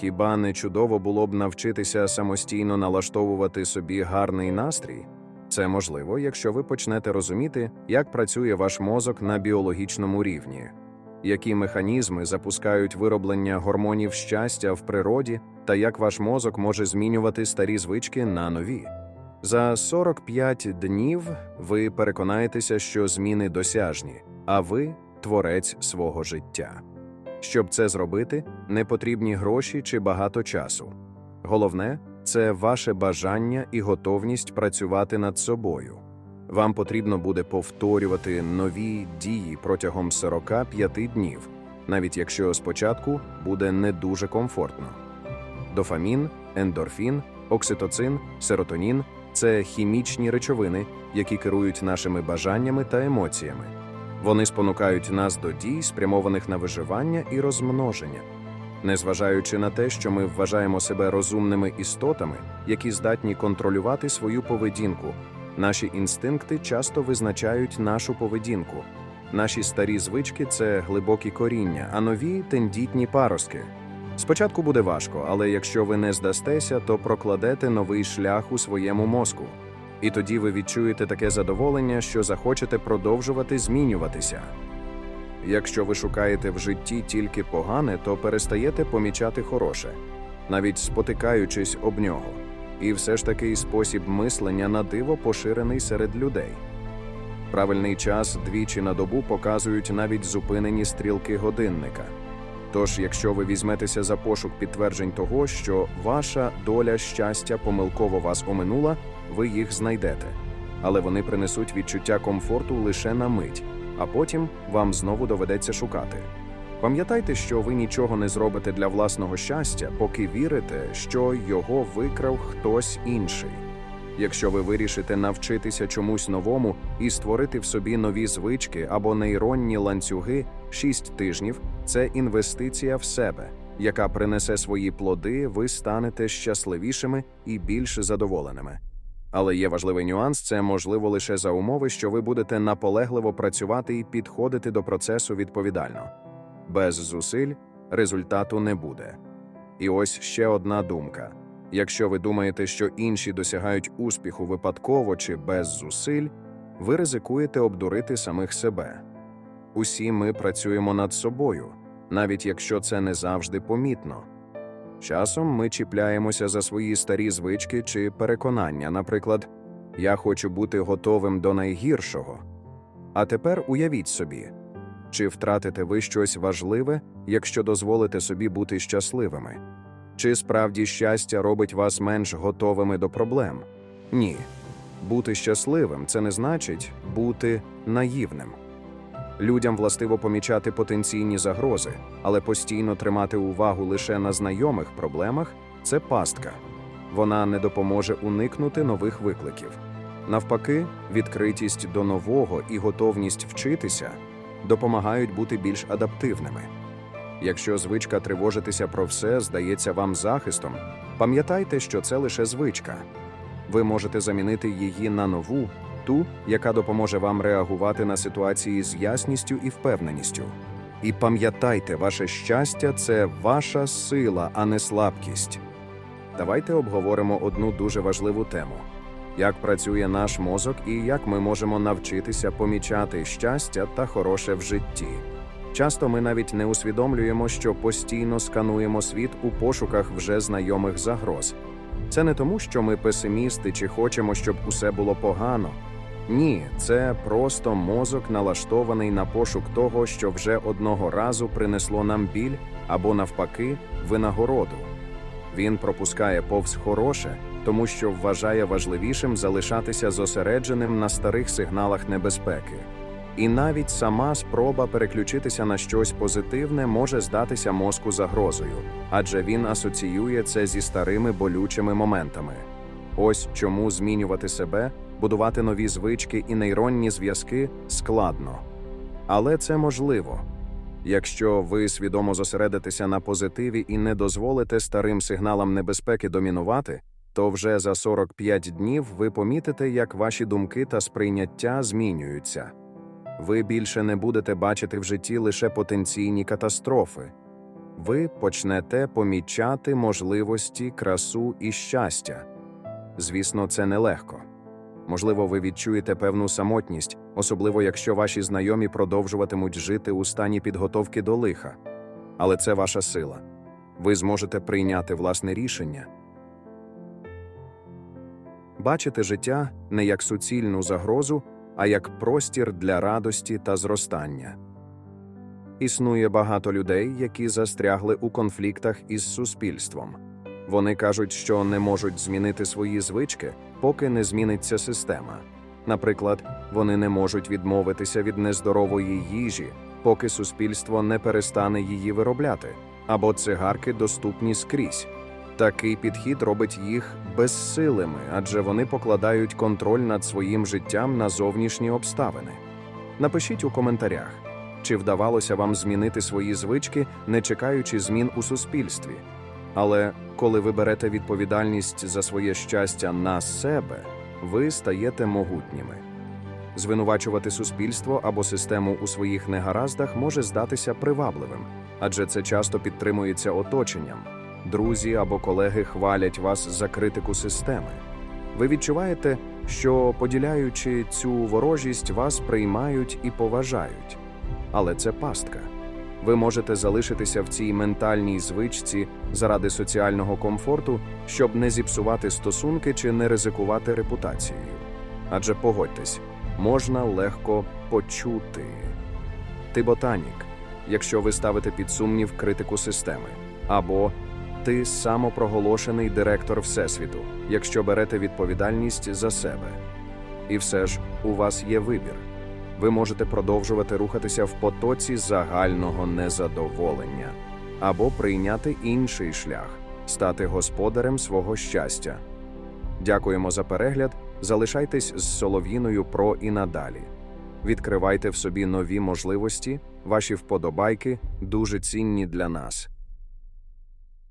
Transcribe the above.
Хіба не чудово було б навчитися самостійно налаштовувати собі гарний настрій? Це можливо, якщо ви почнете розуміти, як працює ваш мозок на біологічному рівні, які механізми запускають вироблення гормонів щастя в природі та як ваш мозок може змінювати старі звички на нові. За 45 днів ви переконаєтеся, що зміни досяжні, а ви творець свого життя. Щоб це зробити, не потрібні гроші чи багато часу. Головне це ваше бажання і готовність працювати над собою. Вам потрібно буде повторювати нові дії протягом 45 днів, навіть якщо спочатку буде не дуже комфортно. Дофамін, ендорфін, окситоцин, серотонін це хімічні речовини, які керують нашими бажаннями та емоціями. Вони спонукають нас до дій, спрямованих на виживання і розмноження. Незважаючи на те, що ми вважаємо себе розумними істотами, які здатні контролювати свою поведінку, наші інстинкти часто визначають нашу поведінку. Наші старі звички це глибокі коріння, а нові тендітні паростки. Спочатку буде важко, але якщо ви не здастеся, то прокладете новий шлях у своєму мозку. І тоді ви відчуєте таке задоволення, що захочете продовжувати змінюватися. Якщо ви шукаєте в житті тільки погане, то перестаєте помічати хороше, навіть спотикаючись об нього. І все ж такий спосіб мислення на диво поширений серед людей. Правильний час двічі на добу показують навіть зупинені стрілки годинника. Тож, якщо ви візьметеся за пошук підтверджень того, що ваша доля щастя помилково вас оминула, ви їх знайдете. Але вони принесуть відчуття комфорту лише на мить, а потім вам знову доведеться шукати. Пам'ятайте, що ви нічого не зробите для власного щастя, поки вірите, що його викрав хтось інший. Якщо ви вирішите навчитися чомусь новому і створити в собі нові звички або нейронні ланцюги, 6 тижнів це інвестиція в себе, яка принесе свої плоди, ви станете щасливішими і більш задоволеними. Але є важливий нюанс: це можливо лише за умови, що ви будете наполегливо працювати і підходити до процесу відповідально. Без зусиль результату не буде. І ось ще одна думка. Якщо ви думаєте, що інші досягають успіху випадково чи без зусиль, ви ризикуєте обдурити самих себе. Усі ми працюємо над собою, навіть якщо це не завжди помітно. Часом ми чіпляємося за свої старі звички чи переконання, наприклад, я хочу бути готовим до найгіршого. А тепер уявіть собі, чи втратите ви щось важливе, якщо дозволите собі бути щасливими? Чи справді щастя робить вас менш готовими до проблем? Ні. Бути щасливим це не значить бути наївним. Людям властиво помічати потенційні загрози, але постійно тримати увагу лише на знайомих проблемах це пастка. Вона не допоможе уникнути нових викликів. Навпаки, відкритість до нового і готовність вчитися допомагають бути більш адаптивними. Якщо звичка тривожитися про все здається вам захистом, пам'ятайте, що це лише звичка. Ви можете замінити її на нову, ту, яка допоможе вам реагувати на ситуації з ясністю і впевненістю. І пам'ятайте, ваше щастя це ваша сила, а не слабкість. Давайте обговоримо одну дуже важливу тему: як працює наш мозок і як ми можемо навчитися помічати щастя та хороше в житті. Часто ми навіть не усвідомлюємо, що постійно скануємо світ у пошуках вже знайомих загроз. Це не тому, що ми песимісти чи хочемо, щоб усе було погано. Ні, це просто мозок налаштований на пошук того, що вже одного разу принесло нам біль або навпаки винагороду. Він пропускає повз хороше, тому що вважає важливішим залишатися зосередженим на старих сигналах небезпеки. І навіть сама спроба переключитися на щось позитивне може здатися мозку загрозою, адже він асоціює це зі старими болючими моментами. Ось чому змінювати себе, будувати нові звички і нейронні зв'язки складно. Але це можливо. Якщо ви свідомо зосередитеся на позитиві і не дозволите старим сигналам небезпеки домінувати, то вже за 45 днів ви помітите, як ваші думки та сприйняття змінюються. Ви більше не будете бачити в житті лише потенційні катастрофи. ви почнете помічати можливості, красу і щастя. Звісно, це нелегко. Можливо, ви відчуєте певну самотність, особливо якщо ваші знайомі продовжуватимуть жити у стані підготовки до лиха. Але це ваша сила. Ви зможете прийняти власне рішення. Бачите життя не як суцільну загрозу, а як простір для радості та зростання. Існує багато людей, які застрягли у конфліктах із суспільством. Вони кажуть, що не можуть змінити свої звички, поки не зміниться система. Наприклад, вони не можуть відмовитися від нездорової їжі, поки суспільство не перестане її виробляти, або цигарки доступні скрізь. Такий підхід робить їх безсилими, адже вони покладають контроль над своїм життям на зовнішні обставини. Напишіть у коментарях, чи вдавалося вам змінити свої звички, не чекаючи змін у суспільстві. Але коли ви берете відповідальність за своє щастя на себе, ви стаєте могутніми. Звинувачувати суспільство або систему у своїх негараздах може здатися привабливим, адже це часто підтримується оточенням. Друзі або колеги хвалять вас за критику системи. Ви відчуваєте, що, поділяючи цю ворожість, вас приймають і поважають. Але це пастка. Ви можете залишитися в цій ментальній звичці заради соціального комфорту, щоб не зіпсувати стосунки чи не ризикувати репутацією. Адже погодьтесь, можна легко почути. Ти ботанік, якщо ви ставите під сумнів критику системи, або ти самопроголошений директор Всесвіту, якщо берете відповідальність за себе. І все ж у вас є вибір. Ви можете продовжувати рухатися в потоці загального незадоволення або прийняти інший шлях, стати господарем свого щастя. Дякуємо за перегляд. Залишайтесь з Солов'їною Про і надалі. Відкривайте в собі нові можливості, ваші вподобайки дуже цінні для нас.